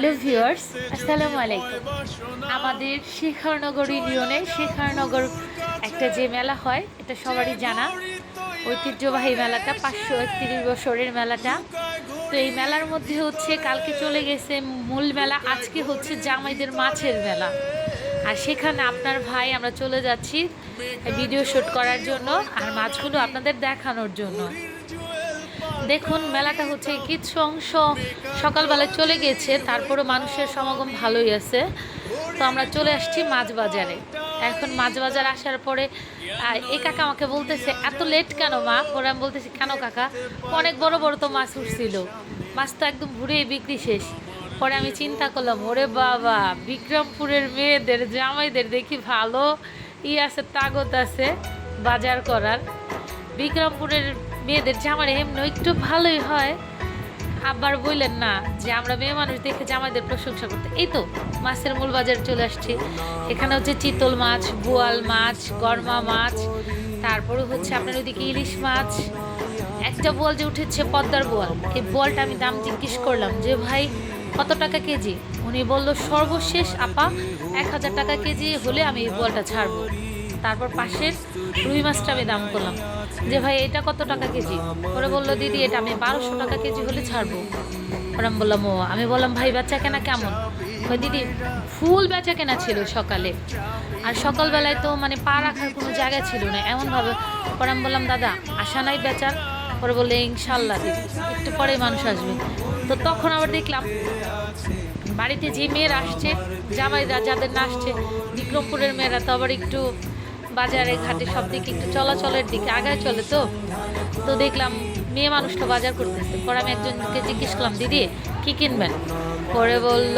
Hello viewers, আসসালামু আলাইকুম। আমাদের শেখারনগর ইউনিয়নে শেখারনগর একটা যে মেলা হয়, এটা সবারই জানা। ঐতিহ্যবাহী মেলাটা, পাঁচশো একত্রিশ বছরের মেলাটা। তো এই মেলার মধ্যে হচ্ছে কালকে চলে গেছে মূল মেলা, আজকে হচ্ছে জামাইদের মাছের মেলা। আর সেখানে আপনার ভাই, আমরা চলে যাচ্ছি ভিডিও শ্যুট করার জন্য আর মাছগুলো আপনাদের দেখানোর জন্য। দেখুন, মেলাটা হচ্ছে কিছু অংশ সকালবেলা চলে গেছে, তারপরও মানুষের সমাগম ভালোই আছে। তো আমরা চলে আসছি মাছ বাজারে এখন মাছ বাজার আসার পরে এই কাকা আমাকে বলতেছে, এত লেট কেন মা? পরে আমি বলতেছি, কেন কাকা? অনেক বড় বড় তো মাছ উঠছিল। মাছ তো একদম ঘুরেই বিক্রি শেষ। পরে আমি চিন্তা করলাম, ওরে বাবা, বিক্রমপুরের মেয়েদের, জামাইদের দেখি ভালো ই আছে, তাগত আছে বাজার করার। বিক্রমপুরের মেয়েদের জামার এমনি একটু ভালোই হয়। আবার বললেন না যে আমরা মেয়ে মানুষ দেখে জামাইদের প্রশংসা করতে। এই তো, মাছের মূল বাজারে চলে আসছি। এখানে হচ্ছে চিতল মাছ, বোয়াল মাছ, গরমা মাছ, তারপরে হচ্ছে আপনার ওইদিকে ইলিশ মাছ। একটা বোয়াল যে উঠেছে পদ্মার বোয়াল, এই বোয়ালটা আমি দাম জিজ্ঞেস করলাম যে, ভাই, কত টাকা কেজি? উনি বলল, সর্বশেষ আপা, এক হাজার টাকা কেজি হলে আমি এই বোয়ালটা ছাড়বো। তারপর পাশের রুই মাছটা আমি দাম করলাম। যে ভাই, এটা কত টাকা কেজি? ওরা বলল, দিদি, এটা আমি বারোশো টাকা কেজি হলে ছাড়বো। ওরা বললাম, ও। আমি বললাম, ভাই, বেচা কেনা কেমন? ওই দিদি, ফুল বেচা কেনা ছিল সকালে। আর সকালবেলায় তো মানে পা রাখার কোনো জায়গা ছিল না, এমনভাবে। পরে আমি বললাম, দাদা আশা নাই বেচার। পরে বললে, ইনশাল্লাহ দিদি, একটু পরে মানুষ আসবে। তো তখন আবার দেখলাম, বাড়িতে যে মেয়েরা আসছে, জামাইরা, যাদের না আসছে, বিক্রমপুরের মেয়েরা তো আবার একটু বাজারে, ঘাটে সব দিকে একটু চলাচলের দিকে আগায় চলে তো। তো দেখলাম মেয়ে মানুষটা বাজার করতেছে। পরে আমি একজনকে জিজ্ঞেস করলাম, দিদি, কী কিনবেন? পরে বলল,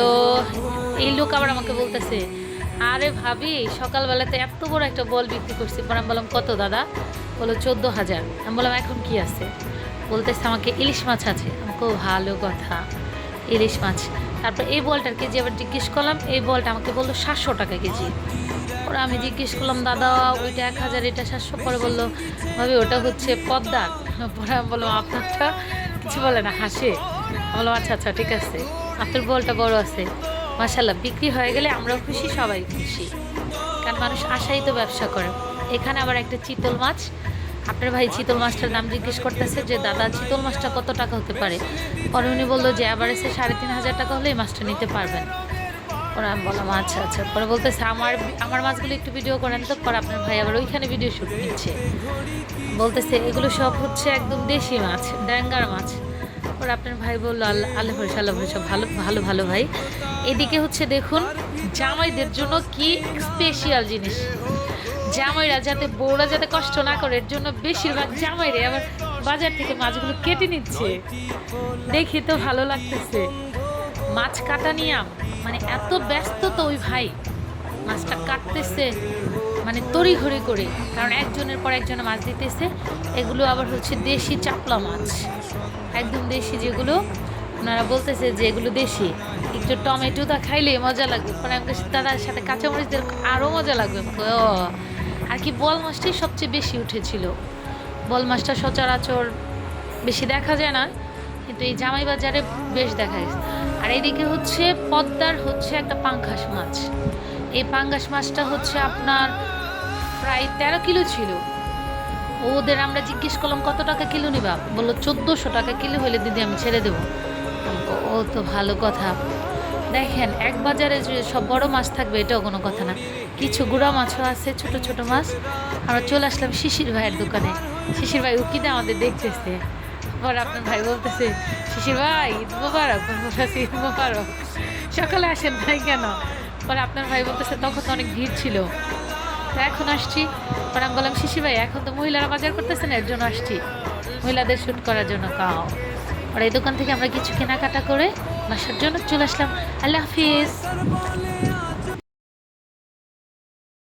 এই লোক আবার আমাকে বলতেছে, আরে ভাবি, সকালবেলাতে এত বড় একটা বল বিক্রি করছি। পরে আমি বললাম, কত দাদা? বলল, চোদ্দ হাজার। আমি বললাম, এখন কি আছে? বলতেছে, আমাকে ইলিশ মাছ আছে। আমাকে ভালো কথা, ইলিশ মাছ। তারপর এই বলটার কেজি আবার জিজ্ঞেস করলাম, এই বলটা আমাকে বলল সাতশো টাকা কেজি। পরে আমি জিজ্ঞেস করলাম, দাদা, ওইটা এক হাজার, এটা সাতশো পরে বলল, ভাবি, ওটা হচ্ছে পদ্মার পরে বললাম, আপনারটা? কিছু বলে না, হাসে। বললাম আচ্ছা আচ্ছা ঠিক আছে। আপনার বলটা বড় আছে। মাসাল্লাহ বিক্রি হয়ে গেলে আমরাও খুশি, সবাই খুশি। কারণ মানুষ আশাই তো ব্যবসা করে। এখানে আবার একটা চিতল মাছ। আপনার ভাই চিতল মাছটার দাম জিজ্ঞেস করতেছে যে, দাদা, চিতল মাছটা কত টাকা হতে পারে? পরে উনি বলল যে অ্যাভারেজে সাড়ে তিন হাজার টাকা হলে এই মাছটা নিতে পারবেন। আমি বললাম আচ্ছা আচ্ছা। পরে বলতেছে, আমার আমার মাছগুলো একটু ভিডিও করেন তো। পরে আপনার ভাই আবার ওইখানে ভিডিও শ্যুট নিচ্ছে। বলতেছে, এগুলো সব হচ্ছে একদম দেশি মাছ, ড্যাঙ্গার মাছ। পরে আপনার ভাই বলল আল্লাহ আল্লাহ ভরসা আল্লাহ ভরসা। ভালো ভালো ভালো ভাই। এদিকে হচ্ছে দেখুন, জামাইদের জন্য কি স্পেশাল জিনিস। জামাইরা যাতে, বউরা যাতে কষ্ট না করে, এর জন্য বেশিরভাগ জামাইরে আবার বাজার থেকে মাছগুলো কেটে নিচ্ছে। দেখি তো ভালো লাগতেছে। মাছ কাটা নিয়াম মানে এত ব্যস্ত তো ওই ভাই। মাছটা কাটতেছে মানে তড়ি তড়িঘড়ি করে। কারণ একজনের পর একজনে মাছ দিতেছে। এগুলো আবার হচ্ছে দেশি চাপলা মাছ। একদম দেশি যেগুলো ওনারা বলতেছে যে এগুলো দেশি। একটু টমেটোটা খাইলে মজা লাগবে। পরে আমি বলছি, দাদার সাথে কাঁচামরিচ দিলে আরও মজা লাগবে। ও। আর কি বল মাছটাই সবচেয়ে বেশি উঠেছিল। বল মাছটা সচরাচর বেশি দেখা যায় না। কিন্তু এই জামাই বাজারে বেশ দেখা গেছে। আর এইদিকে হচ্ছে পদ্মার হচ্ছে একটা পাঙ্গাস মাছ। এই পাঙ্গাস মাছটা হচ্ছে আপনার প্রায় তেরো কিলো ছিল। ওদের আমরা জিজ্ঞেস করলাম, কত টাকা কিলো নিবা? বলল, চোদ্দোশো টাকা কিলো হলে দিদি আমি ছেড়ে দেবো। ও তো ভালো কথা। দেখেন, এক বাজারে যে সব বড় মাছ থাকবে, এটাও কোনো কথা না। কিছু গুঁড়া মাছও আছে, ছোট ছোট মাছ। আমরা চলে আসলাম শিশির ভাইয়ের দোকানে। শিশির ভাই উকিনে আমাদের দেখতেছে। পর আপনার ভাই বলতেছে, শিশির ভাই ঈদ মোবারক বলতেছি ঈদ মোবারক সকালে আসেন ভাই কেন? পরে আপনার ভাই বলতেছে, তখন তো অনেক ভিড় ছিল। এখন আসছি। পরে আমি বললাম, শিশির ভাই, এখন তো মহিলারা বাজার করতেছে না, এর জন্য আসছি। মহিলাদের শ্যুট করার জন্য, কাও। আর এই দোকান থেকে আমরা কিছু কেনাকাটা করে বাসার জন্য চলে আসলাম। আল্লাহ হাফিজ।